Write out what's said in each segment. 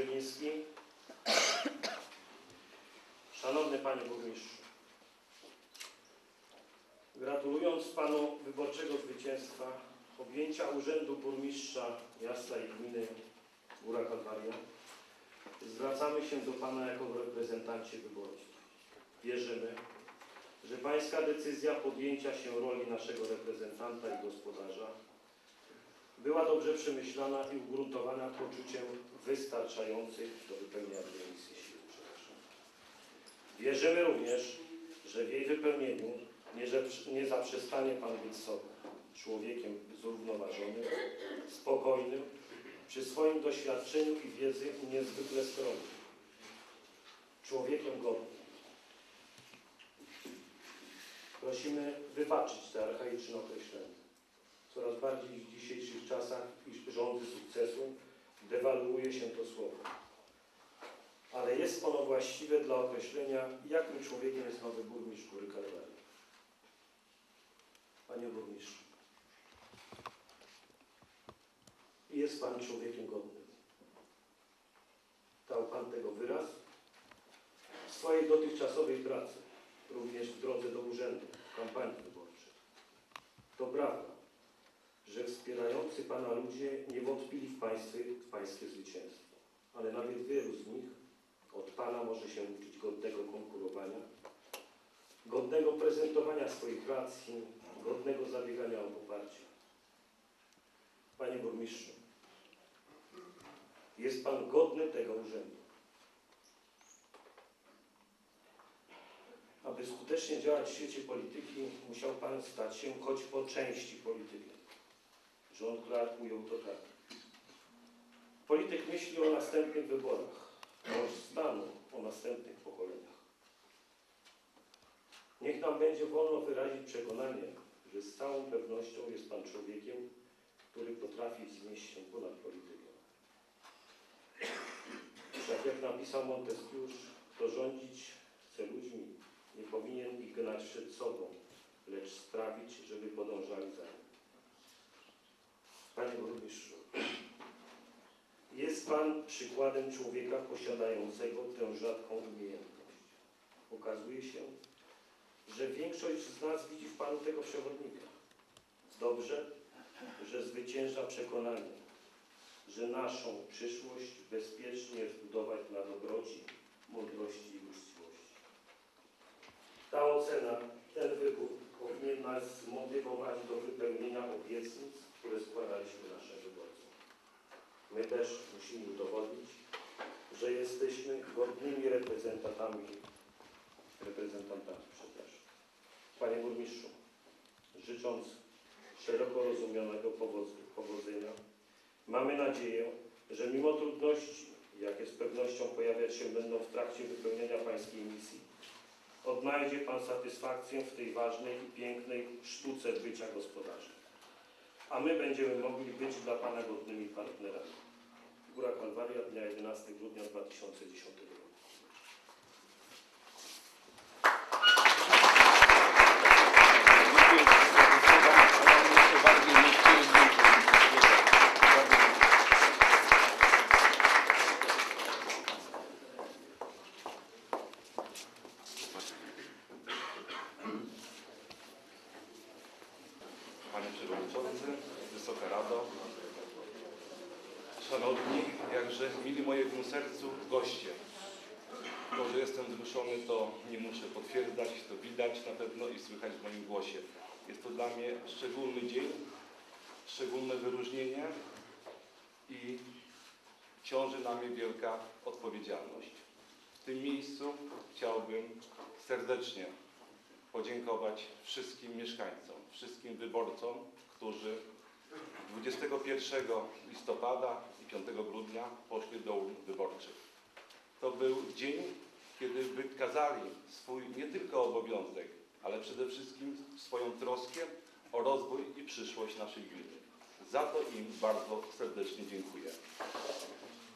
Zieliński. Szanowny Panie Burmistrzu, gratulując Panu wyborczego zwycięstwa, objęcia Urzędu Burmistrza Miasta i Gminy Góra Kalwaria, zwracamy się do Pana jako reprezentancie wyborców. Wierzymy, że Pańska decyzja podjęcia się roli naszego reprezentanta i gospodarza była dobrze przemyślana i ugruntowana poczuciem wystarczających do wypełnienia tej misji sił. Wierzymy również, że w jej wypełnieniu nie, nie zaprzestanie Pan być sobą, człowiekiem zrównoważonym, spokojnym, przy swoim doświadczeniu i wiedzy niezwykle skromnym, człowiekiem godnym. Prosimy wybaczyć te archaiczne określenia coraz bardziej w dzisiejszych czasach rządy sukcesu dewaluuje się to słowo. Ale jest ono właściwe dla określenia, jakim człowiekiem jest nowy burmistrz Góry Kalwarii. Panie burmistrzu, jest Pan człowiekiem godnym. Dał Pan tego wyraz w swojej dotychczasowej pracy, również w drodze do urzędu, w kampanii wyborczej. To prawda, że wspierający Pana ludzie nie wątpili w, państwie, w Pańskie zwycięstwo, ale nawet wielu z nich od Pana może się uczyć godnego konkurowania, godnego prezentowania swoich racji, godnego zabiegania o poparcie. Panie Burmistrzu, jest Pan godny tego urzędu. Aby skutecznie działać w świecie polityki, musiał Pan stać się choć po części politykiem. John Clark ujął to tak. Polityk myśli o następnych wyborach, mąż stanu o następnych pokoleniach. Niech nam będzie wolno wyrazić przekonanie, że z całą pewnością jest Pan człowiekiem, który potrafi wznieść się ponad politykę. Wszak jak napisał Montesquieu, kto rządzić chce ludźmi, nie powinien ich gnać przed sobą, lecz sprawić, żeby podążali za nim. Panie Burmistrzu, jest Pan przykładem człowieka posiadającego tę rzadką umiejętność. Okazuje się, że większość z nas widzi w Panu tego przewodnika. Dobrze, że zwycięża przekonanie, że naszą przyszłość bezpiecznie zbudować na dobroci, mądrości i uczciwości. Ta ocena, ten wybór powinien nas zmotywować do wypełnienia obietnic, które składaliśmy naszym wyborcom. My też musimy udowodnić, że jesteśmy godnymi reprezentantami, reprezentantami, przepraszam. Panie Burmistrzu, życząc szeroko rozumianego powodz- powodzenia, mamy nadzieję, że mimo trudności, jakie z pewnością pojawiać się będą w trakcie wypełniania Pańskiej misji, odnajdzie Pan satysfakcję w tej ważnej i pięknej sztuce bycia gospodarzem. A my będziemy mogli być dla Pana godnymi partnerami. Góra Kalwaria, dnia 11 grudnia 2010 roku. Dziękuję za te słowa, ale one jeszcze bardziej mnie wciągną. Panie Przewodniczący, Wysoka Rado, Szanowni, jakże mili mojemu sercu goście. To, że jestem wzruszony, to nie muszę potwierdzać, to widać na pewno i słychać w moim głosie. Jest to dla mnie szczególny dzień, szczególne wyróżnienie i ciąży na mnie wielka odpowiedzialność. W tym miejscu chciałbym serdecznie podziękować wszystkim mieszkańcom, wszystkim wyborcom, którzy 21 listopada 5 grudnia poszli do urn wyborczych. To był dzień, kiedy wykazali swój nie tylko obowiązek, ale przede wszystkim swoją troskę o rozwój i przyszłość naszej gminy. Za to im bardzo serdecznie dziękuję.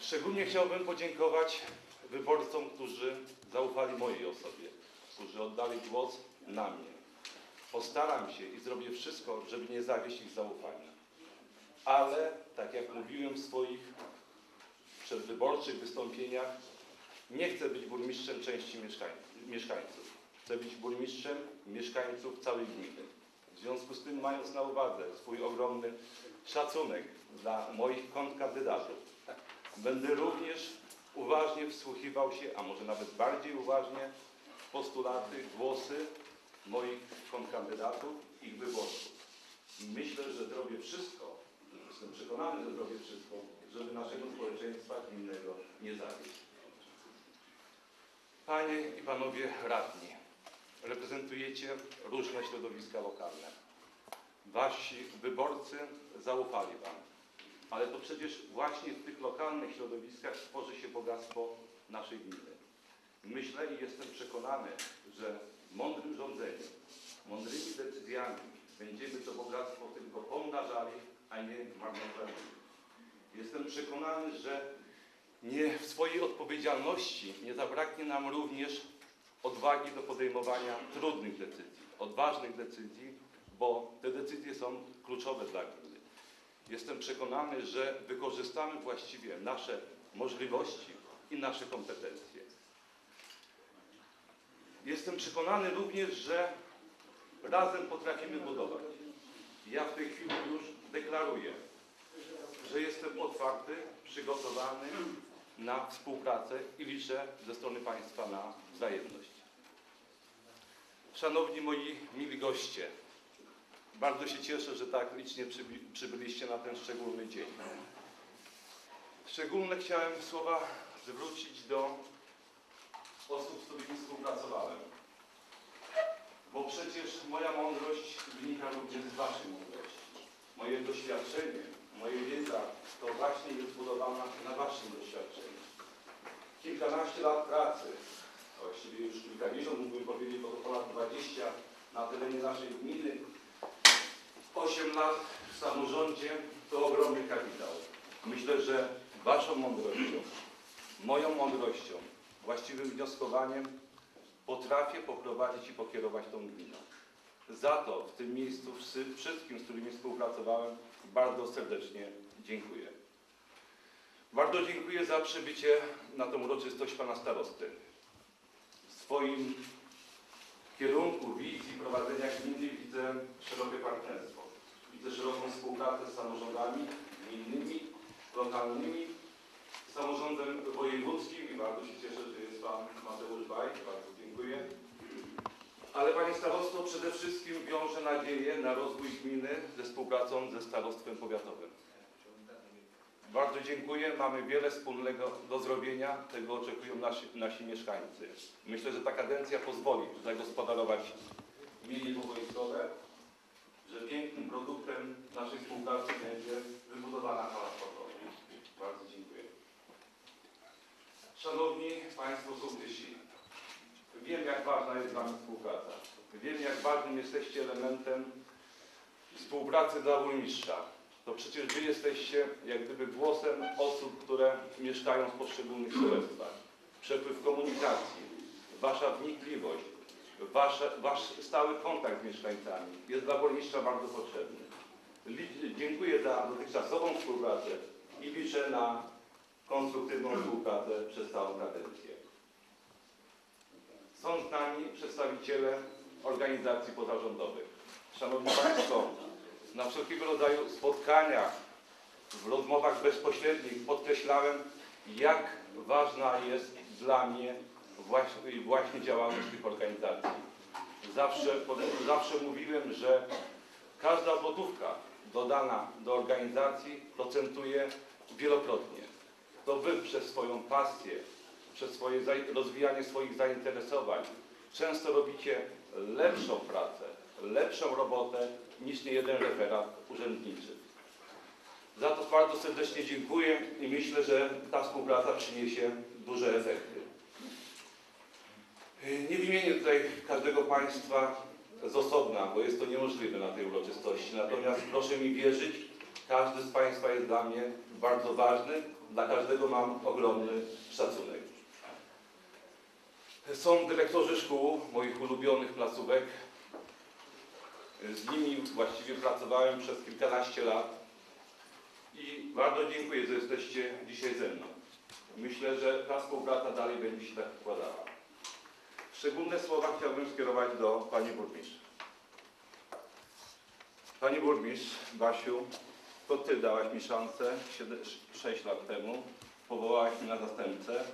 Szczególnie chciałbym podziękować wyborcom, którzy zaufali mojej osobie, którzy oddali głos na mnie. Postaram się i zrobię wszystko, żeby nie zawieść ich zaufania. Ale, tak jak mówiłem w swoich przedwyborczych wystąpieniach nie chcę być burmistrzem części mieszkań- mieszkańców. Chcę być burmistrzem mieszkańców całej gminy. W związku z tym, mając na uwadze swój ogromny szacunek dla moich kontrkandydatów, będę również uważnie wsłuchiwał się, a może nawet bardziej uważnie, w postulaty, głosy moich kontrkandydatów, ich wyborców. Myślę, że zrobię wszystko, jestem przekonany, że zrobię wszystko, żeby naszego społeczeństwa gminnego nie zawieść. Panie i Panowie Radni, reprezentujecie różne środowiska lokalne. Wasi wyborcy zaufali Wam, ale to przecież właśnie w tych lokalnych środowiskach tworzy się bogactwo naszej gminy. Myślę i jestem przekonany, że mądrym rządzeniem, mądrymi decyzjami będziemy to bogactwo tylko pomnażali, a nie marnotrawili. Jestem przekonany, że nie w swojej odpowiedzialności nie zabraknie nam również odwagi do podejmowania trudnych decyzji, odważnych decyzji, bo te decyzje są kluczowe dla gminy. Jestem przekonany, że wykorzystamy właściwie nasze możliwości i nasze kompetencje. Jestem przekonany również, że razem potrafimy budować. Ja w tej chwili już deklaruję, że jestem otwarty, przygotowany na współpracę i liczę ze strony Państwa na wzajemność. Szanowni moi mili goście, bardzo się cieszę, że tak licznie przybyliście na ten szczególny dzień. Szczególne chciałem słowa zwrócić do osób, z którymi współpracowałem. Bo przecież moja mądrość wynika również z Waszej mądrości. Moje doświadczenie, moja wiedza to właśnie jest zbudowana na Waszym doświadczeniu. Kilkanaście lat pracy, właściwie już kilkadziesiąt, mógłbym powiedzieć, bo to ponad 20 na terenie naszej gminy. 8 lat w samorządzie to ogromny kapitał. Myślę, że Waszą mądrością, moją mądrością, właściwym wnioskowaniem potrafię poprowadzić i pokierować tą gminą. Za to w tym miejscu wszystkim, z którymi współpracowałem, bardzo serdecznie dziękuję. Bardzo dziękuję za przybycie na tę uroczystość Pana Starosty. W swoim kierunku wizji prowadzenia gminy widzę szerokie partnerstwo. Widzę szeroką współpracę z samorządami gminnymi, lokalnymi, samorządem wojewódzkim i bardzo się cieszę, że jest Pan Mateusz Baj, bardzo Panie Starosto, przede wszystkim wiąże nadzieję na rozwój gminy ze współpracą ze Starostwem Powiatowym. Bardzo dziękuję. Mamy wiele wspólnego do zrobienia. Tego oczekują nasi, nasi mieszkańcy. Myślę, że ta kadencja pozwoli zagospodarować gminy powojskowe, że pięknym produktem naszej współpracy będzie wybudowana hala sportowa. Bardzo dziękuję. Szanowni Państwo sołtysi, wiem jak ważna jest dla mnie współpraca. Wiem jak ważnym jesteście elementem współpracy dla burmistrza. To przecież Wy jesteście jak gdyby głosem osób, które mieszkają w poszczególnych sołectwach. Przepływ komunikacji, Wasza wnikliwość, wasze, Wasz stały kontakt z mieszkańcami jest dla burmistrza bardzo potrzebny. Dziękuję za dotychczasową współpracę i liczę na konstruktywną współpracę przez całą kadencję. Są z nami przedstawiciele organizacji pozarządowych. Szanowni Państwo, na wszelkiego rodzaju spotkaniach, w rozmowach bezpośrednich podkreślałem, jak ważna jest dla mnie właśnie, właśnie działalność tych organizacji. Zawsze, zawsze mówiłem, że każda złotówka dodana do organizacji procentuje wielokrotnie. To Wy przez swoją pasję, przez swoje rozwijanie swoich zainteresowań często robicie lepszą pracę, lepszą robotę niż niejeden referat urzędniczy. Za to bardzo serdecznie dziękuję i myślę, że ta współpraca przyniesie duże efekty. Nie wymienię tutaj każdego Państwa z osobna, bo jest to niemożliwe na tej uroczystości. Natomiast proszę mi wierzyć, każdy z Państwa jest dla mnie bardzo ważny, dla każdego mam ogromny szacunek. Są dyrektorzy szkół, moich ulubionych placówek. Z nimi właściwie pracowałem przez kilkanaście lat i bardzo dziękuję, że jesteście dzisiaj ze mną. Myślę, że ta współpraca dalej będzie się tak układała. Szczególne słowa chciałbym skierować do Pani Burmistrz. Pani Burmistrz, Basiu, to Ty dałaś mi szansę 6 lat temu, powołałaś mnie na zastępcę,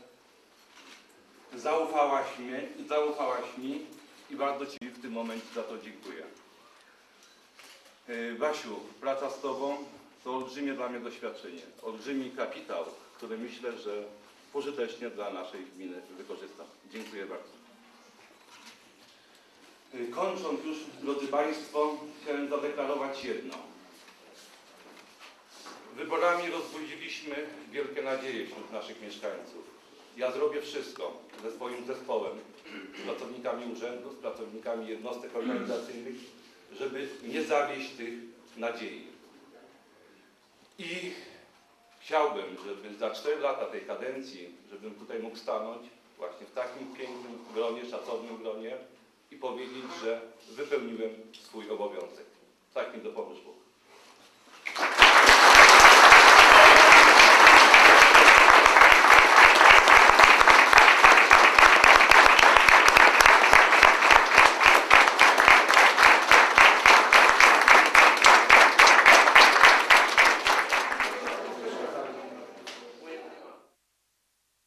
zaufałaś mi, zaufałaś mi i bardzo Ci w tym momencie za to dziękuję. Yy, Basiu, praca z Tobą to olbrzymie dla mnie doświadczenie, olbrzymi kapitał, który myślę, że pożytecznie dla naszej gminy wykorzystam. Dziękuję bardzo. Yy, Kończąc już, drodzy Państwo, chciałem zadeklarować jedno. Wyborami rozbudziliśmy wielkie nadzieje wśród naszych mieszkańców. Ja zrobię wszystko ze swoim zespołem, z pracownikami urzędu, z pracownikami jednostek organizacyjnych, żeby nie zawieść tych nadziei. I chciałbym, żeby za 4 lata tej kadencji, żebym tutaj mógł stanąć właśnie w takim pięknym gronie, szacownym gronie i powiedzieć, że wypełniłem swój obowiązek. Tak mi dopomóż Bóg.